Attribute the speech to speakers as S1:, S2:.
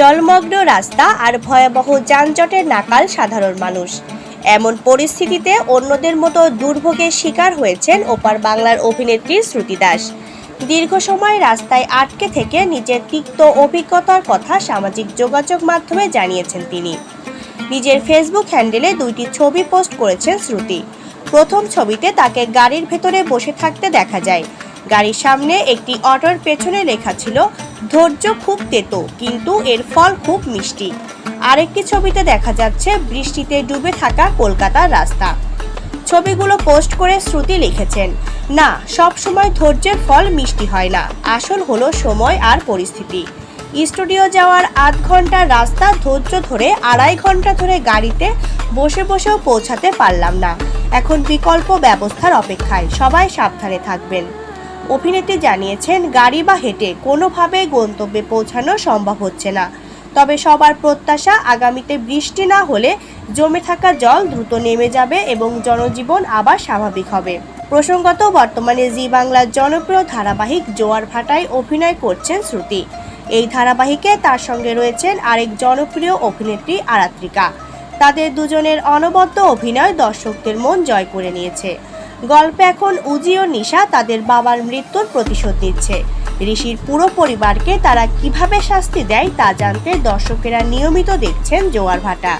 S1: জলমগ্ন রাস্তা আর ভয়াবহ যানজটের নাকাল সাধারণ মানুষ। এমন পরিস্থিতিতে অন্যদের মতো দুর্ভোগের শিকার হয়েছেন ওপার বাংলার অভিনেত্রী শ্রুতি দাস। দীর্ঘ সময় রাস্তায় আটকে থেকে নিজের তিক্ত অভিজ্ঞতার কথা সামাজিক যোগাযোগ মাধ্যমে জানিয়েছেন তিনি। নিজের ফেসবুক হ্যান্ডেলে দুইটি ছবি পোস্ট করেছেন শ্রুতি। প্রথম ছবিতে তাকে গাড়ির ভেতরে বসে থাকতে দেখা যায়। গাড়ির সামনে একটি অটোর পেছনে লেখা ছিল, ধৈর্য খুব তেতো, কিন্তু এর ফল খুব মিষ্টি। আরেকটি ছবিতে দেখা যাচ্ছে, বৃষ্টিতে ডুবে থাকা কলকাতার রাস্তা। ছবিগুলো পোস্ট করে শ্রুতি লিখেছেন, না, সব সময় ধৈর্যের ফল মিষ্টি হয় না, আসল হলো সময় আর পরিস্থিতি। স্টুডিও যাওয়ার আধ ঘণ্টার রাস্তা ধৈর্য ধরে, আড়াই ঘণ্টা ধরে গাড়িতে বসে বসেও পৌঁছাতে পারলাম না। এখন বিকল্প ব্যবস্থার অপেক্ষায়, সবাই সাবধানে থাকবেন। অভিনেত্রী জানিয়েছেন, গাড়ি বা হেঁটে কোনোভাবেই গন্তব্যে পৌঁছানো সম্ভব হচ্ছে না। তবে সবার প্রত্যাশা, আগামীতে বৃষ্টি না হলে জমে থাকা জল দ্রুত নেমে যাবে এবং জনজীবন আবার স্বাভাবিক হবে। প্রসঙ্গত, বর্তমানে জি বাংলার জনপ্রিয় ধারাবাহিক জোয়ার ভাটায় অভিনয় করছেন শ্রুতি। এই ধারাবাহিকে তার সঙ্গে রয়েছেন আরেক জনপ্রিয় অভিনেত্রী আরাত্রিকা। তাদের দুজনের অনবদ্য অভিনয় দর্শকদের মন জয় করে নিয়েছে। গল্পে এখন উজি ও নিশা তাদের বাবার মৃত্যুর প্রতিশোধ দিচ্ছে ঋষির পুরো পরিবারকে তারা কীভাবে শাস্তি দেয় তা জানতে দর্শকেরা নিয়মিত দেখছেন জোয়ার ভাটা।